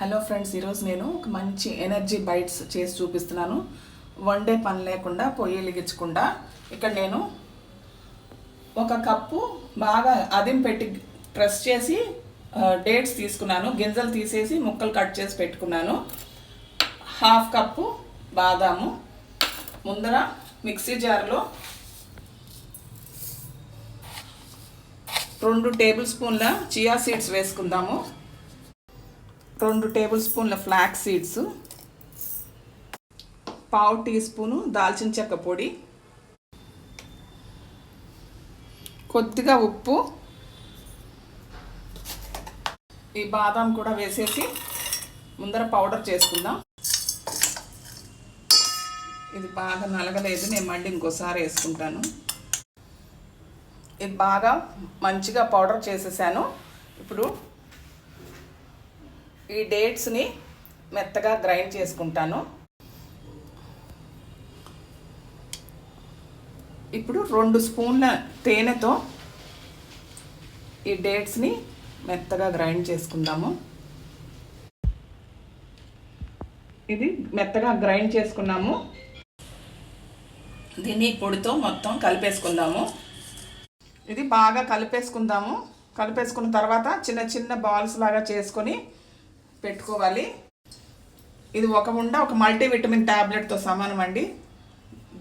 Hello friends ఈరోజు నేను ఒక మంచి ఎనర్జీ బైట్స్ చేసి చూపిస్తున్నాను. వన్ డే పని లేకుండా పొయ్యి వెలిగించకుండా. ఇక్కడ నేను ఒక కప్పు బాగా అదిం పెట్టి ప్రెస్ చేసి డేట్స్ తీసుకున్నాను. గింజలు తీసేసి ముక్కలు కట్ చేసి పెట్టుకున్నాను. హాఫ్ కప్పు బాదాము. ముందర మిక్సీ జార్లో రెండు టేబుల్ స్పూన్ల చియా సీడ్స్ వేసుకుందాము. రెండు టేబుల్ స్పూన్ల ఫ్లాక్ సీడ్స్ పావు టీ స్పూను దాల్చిన చెక్క పొడి కొద్దిగా ఉప్పు ఈ బాదాం కూడా వేసేసి ముందర పౌడర్ చేసుకుందాం. ఇది బాగా నలగలేదు నేను మళ్ళీ ఇంకోసారి వేసుకుంటాను. ఇది బాగా మంచిగా పౌడర్ చేసేసాను. ఇప్పుడు ఈ డేట్స్ని మెత్తగా గ్రైండ్ చేసుకుంటాను. ఇప్పుడు రెండు స్పూన్ల తేనెతో ఈ డేట్స్ని మెత్తగా గ్రైండ్ చేసుకుందాము. ఇది మెత్తగా గ్రైండ్ చేసుకున్నాము. దీన్ని పొడితో మొత్తం కలిపేసుకుందాము. ఇది బాగా కలిపేసుకుందాము. కలిపేసుకున్న తర్వాత చిన్న చిన్న బాల్స్ లాగా చేసుకొని పెట్టుకోవాలి. ఇది ఒక ఉండ ఒక మల్టీవిటమిన్ ట్యాబ్లెట్తో సమానం అండి.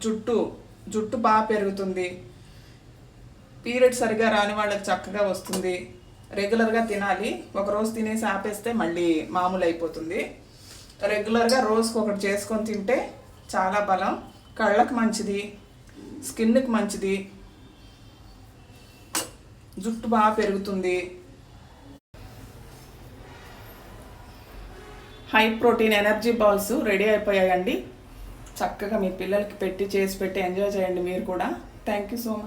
జుట్టు జుట్టు బాగా పెరుగుతుంది. పీరియడ్ సరిగా రాని వాళ్ళకి చక్కగా వస్తుంది. రెగ్యులర్గా తినాలి. ఒక రోజు తినేసి ఆపేస్తే మళ్ళీ మామూలు అయిపోతుంది రెగ్యులర్గా రోజుకు ఒకటి చేసుకొని తింటే చాలా బలం. కళ్ళకు మంచిది స్కిన్కి మంచిది. జుట్టు బాగా పెరుగుతుంది. High protein energy balls ready అయిపోయాయండి. చక్కగా మీ పిల్లలకి పెట్టి చేసి పెట్టి ఎంజాయ్ చేయండి మీరు కూడా. Thank you so much